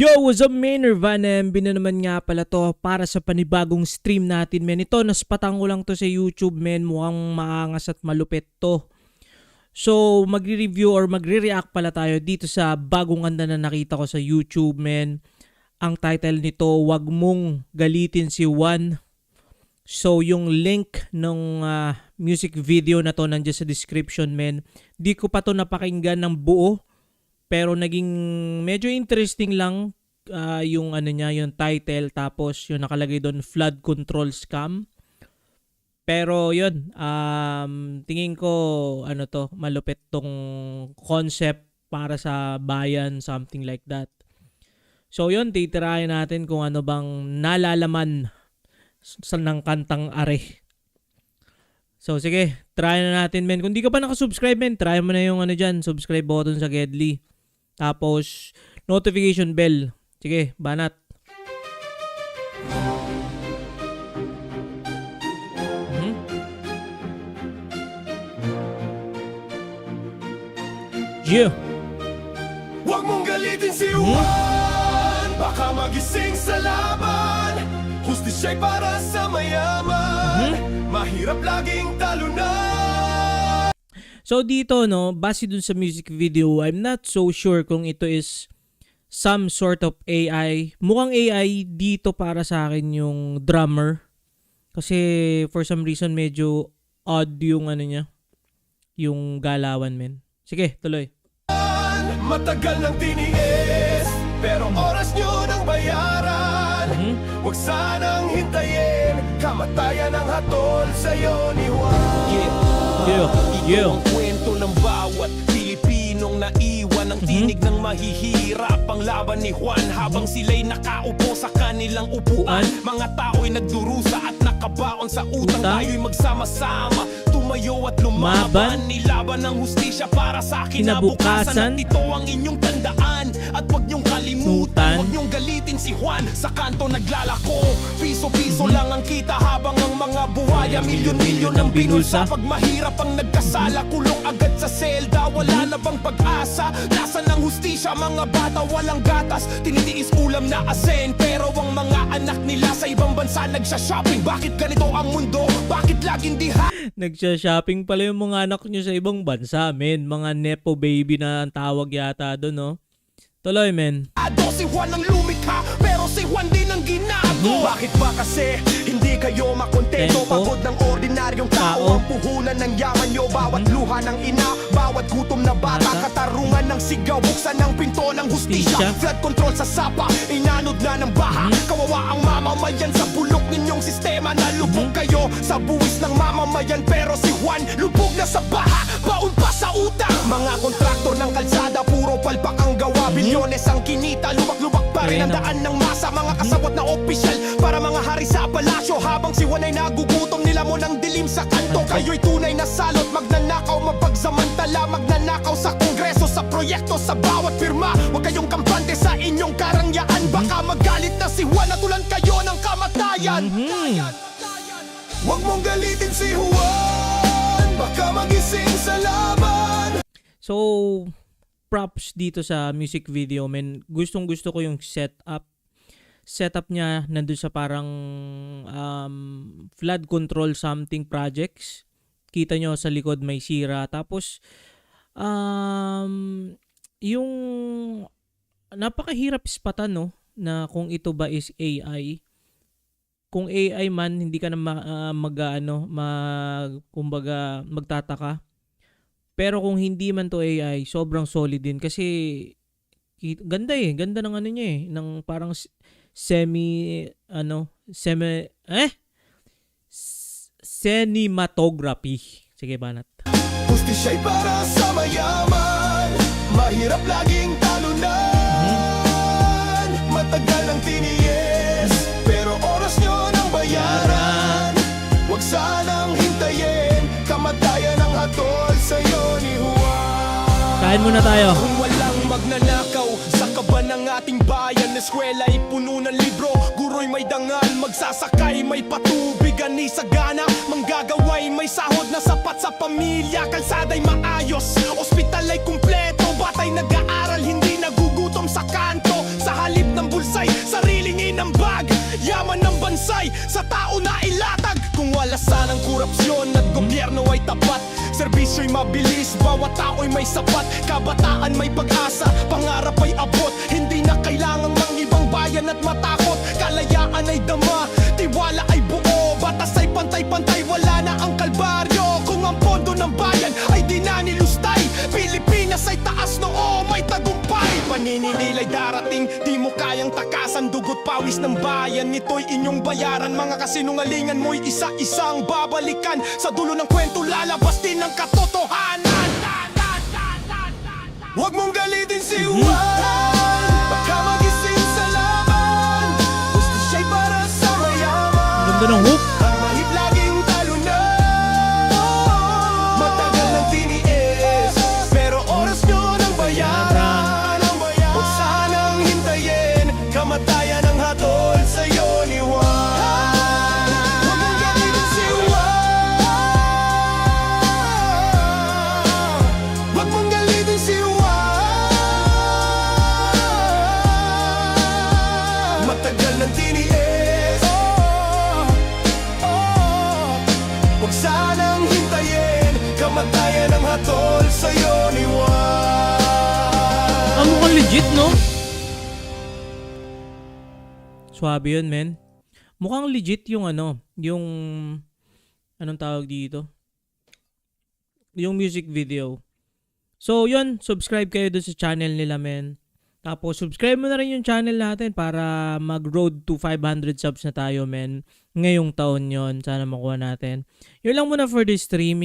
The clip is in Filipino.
Yo, what's up man? Nirvana MB na naman nga pala to para sa panibagong stream natin men. Ito, naspatang ko lang to sa YouTube men. Mukhang maangas at malupit to. So, magre-review or magre-react pala tayo dito sa bagong ganda na nakita ko sa YouTube men. Ang title nito, Wag mong galitin si Juan. So, yung link ng ah, music video na to nandiyan sa description men. Di ko pa to napakinggan ng buo pero naging medyo interesting lang ah, yung ano niya, yung title tapos yung nakalagay doon flood control scam. Pero yun, um, tingin ko ano to, malupit tong concept para sa bayan, something like that. So yun, titirahin natin kung ano bang nalalaman sa ng kantang are. So sige, try na natin men. Kung di ka pa nakasubscribe men, try mo na yung ano dyan, subscribe button sa Gedly. Tapos, notification bell. Sige, banat. Mhm. Yeah. Huwag mong galitin si Juan Baka magising sa laban Hustisya'y para sa mayaman Mahirap laging talunan So dito no, base dun sa music video, I'm not so sure kung ito is some sort of AI. Mukhang AI dito para sa akin yung drummer. Kasi for some reason medyo odd yung ano niya, yung galawan men. Sige, tuloy. Matagal nang tiniis Pero oras nyo nang bayaran Mhm. Huwag sanang hintayin Kamatayan ang hatol sa'yo ni Juan Yeah, yeah. Ang kwento ng bawat Pilipinong naiwan Ang tinig ng mahihirap Ang laban ni Juan Habang sila'y nakaupo sa kanilang upuan Mga tao'y nagdurusa at nakabaon sa utang Utang? Tayo'y magsama-sama Tumayo at lumaban Maban? Nilaban ng hustisya para sa Kinabukasan? kinabukasan At ito ang inyong tandaan At huwag niyong? Kalimutan Huwag niyong galitin si Juan Sa kanto naglalako. Piso-piso lang ang kita Habang ang mga buhaya Milyon-milyon ang binulsa. Pag mahirap ang nagkasala Kulong agad sa selda. Wala na bang pag-asa? Nasaan ang hustisya? Mga bata walang gatas. Tinitiis ulam na asen. Pero ang mga anak nila Sa ibang bansa nagsha-shopping. Bakit ganito ang mundo? Bakit laging diha? Nagsha-shopping pala yung mga anak nyo sa ibang bansa, men. Mga nepo baby na ang tawag yata doon, no? Tuloy, men. Ado si Juan ang lumikha Pero si Juan din ang ginago Bakit ba kasi hindi kayo makontento? Tempo. Pagod ng ordinaryong tao Tao. Ang puhunan ng yaman nyo. Bawat luha ng ina Bawat gutom na bata. Bata. Katarungan ng sigaw Buksan ng pinto ng Hustisya. hustisya? Flood control sa sapa Inanod na ng baha. Kawawa ang mamamayan Sa bulok ninyong sistema. Nalubog kayo sa buwis ng mamamayan Pero si Juan lubog na sa baha. Baon pa sa utang Mga kontraktor ng kalsada Puro palpak Bilyones ang kinita Lubak-lubak pa rin ang daan ng masa. Mga kasabot na opisyal Para mga hari sa palasyo. Habang si Juan ay nagugutom Nila mo ng dilim sa kanto. Kayo'y tunay na salot Magnanakaw mapagsamantala Magnanakaw sa kongreso Sa proyekto Sa bawat firma Huwag kayong kampante sa inyong karangyaan. Baka magalit na si Juan Natulan kayo ng kamatayan. Huwag mong galitin si Juan. Baka magising sa laban. So, props dito sa music video, men. Gustong gusto ko yung setup. Setup niya nandun sa parang um, flood control something projects. Kita nyo sa likod may sira. Tapos, um, yung napakahirap ispatan, no? Na kung ito ba is AI. Kung AI man, hindi ka na ma, ah, mag, ano, mag, kumbaga, magtataka. Pero kung hindi man to AI, sobrang solid din. Kasi ganda eh, ganda ng ano niya eh, ng parang semi ano, semi eh? Cinematography. Sige, banat. Hustisya'y para sa mayaman. Mahirap laging Kain muna tayo. Kung walang magnanakaw sa kaban ng ating bayan Eskwela ay puno ng libro. Guro'y may dangal Magsasakay may patubig Ani sa gana Manggagaway may sahod na sapat sa pamilya. Kalsada'y maayos Serbisyo'y mabilis, bawat tao'y may sapat. Kabataan may pag-asa, pangarap ay abot. Hindi na kailangang mangibang bayan at matakot. Kalayaan ay dama, takasan Dugot pawis ng bayan, ito'y inyong bayaran. Mga kasinungalingan mo'y isa-isang babalikan. Sa dulo ng kwento lalabas din ang katotohanan. Huwag mong galitin si Juan. Baka magising sa laban. Gusto siya'y para sa mayaman. Ganda ng hook. Legit, no? Swabe yun, men. Mukhang legit yung ano, yung... Anong tawag dito? Yung music video. So, yun. Subscribe kayo dun sa channel nila, men. Tapos, subscribe mo na rin yung channel natin para mag-road to 500 subs na tayo, men. Ngayong taon yon Sana makuha natin. Yun lang muna for this streaming.